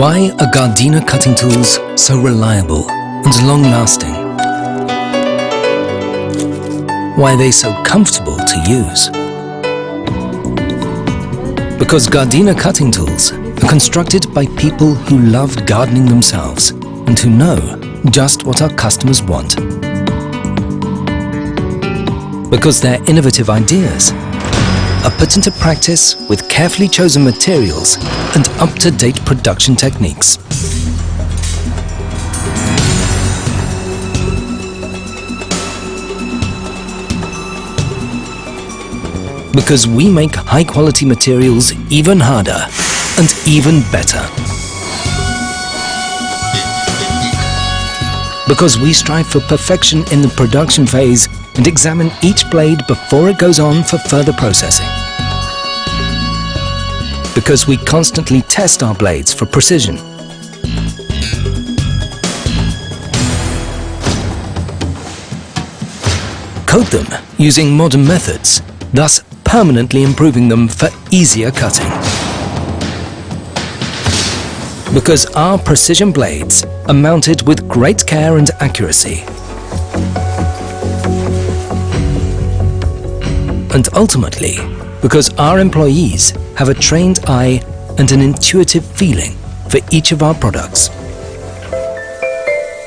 Why are Gardena cutting tools so reliable and long-lasting? Why are they so comfortable to use? Because Gardena cutting tools are constructed by people who love gardening themselves and who know just what our customers want. Because their innovative ideas are put into practice with carefully chosen materials and up-to-date production techniques. Because we make high-quality materials even harder and even better. Because we strive for perfection in the production phase and examine each blade before it goes on for further processing. Because we constantly test our blades for precision. Coat them using modern methods, thus permanently improving them for easier cutting. Because our precision blades are mounted with great care and accuracy and ultimately because our employees have a trained eye and an intuitive feeling for each of our products.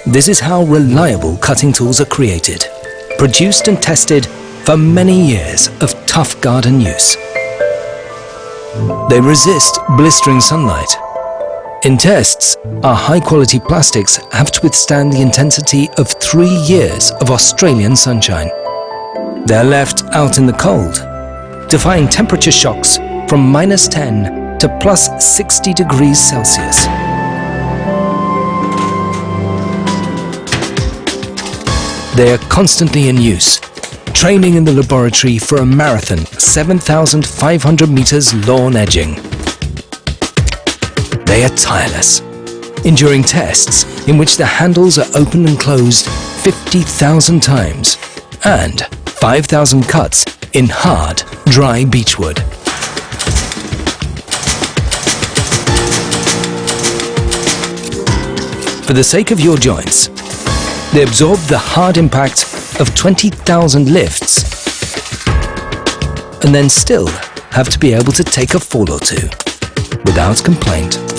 This is how reliable cutting tools are created, produced and tested for many years of tough garden use. They resist blistering sunlight. In tests, our high-quality plastics have to withstand the intensity of three years of Australian sunshine. They're left out in the cold, defying temperature shocks from minus 10 to plus 60 degrees Celsius. They are constantly in use, training in the laboratory for a marathon 7,500 meters lawn edging. They are tireless, enduring tests in which the handles are opened and closed 50,000 times and 5,000 cuts in hard, dry beechwood. For the sake of your joints, they absorb the hard impact of 20,000 lifts and then still have to be able to take a fall or two without complaint.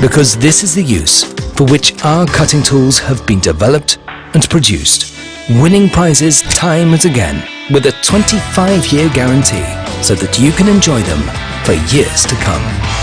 Because this is the use for which our cutting tools have been developed and produced winning prizes time and again with a 25-year guarantee so that you can enjoy them for years to come.